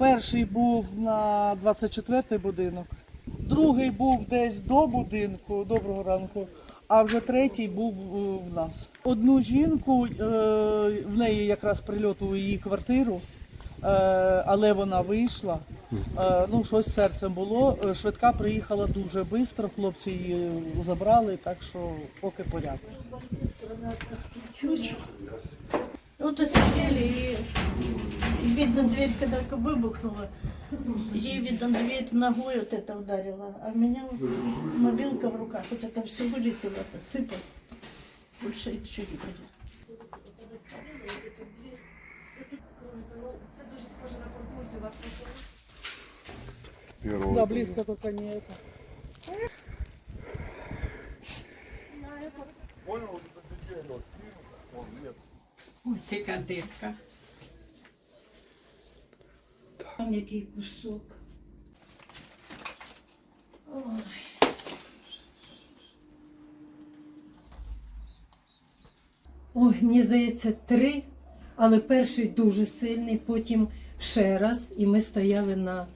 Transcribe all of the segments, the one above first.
Перший був на 24-й будинок, другий був десь до будинку, доброго ранку, а вже третій був е, в нас. Одну жінку, е, в неї якраз прильот у її квартиру, е, але вона вийшла. Ну, щось серцем було. Швидка приїхала дуже швидко, хлопці її забрали, так що поки порядок. Вот и сидели, и видно, дверь когда выбухнула, ей, видно, дверь ногой вот это ударила, а у меня вот мобилка в руках, вот это все вылетело, сыпало. Больше ничего не будет. Первого. Да, близко только не это. Ось яка дирка. Там який кусок. Ой. Ой, мені здається, три, але перший дуже сильний, потім ще раз, і ми стояли на,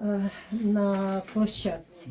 е, на площадці.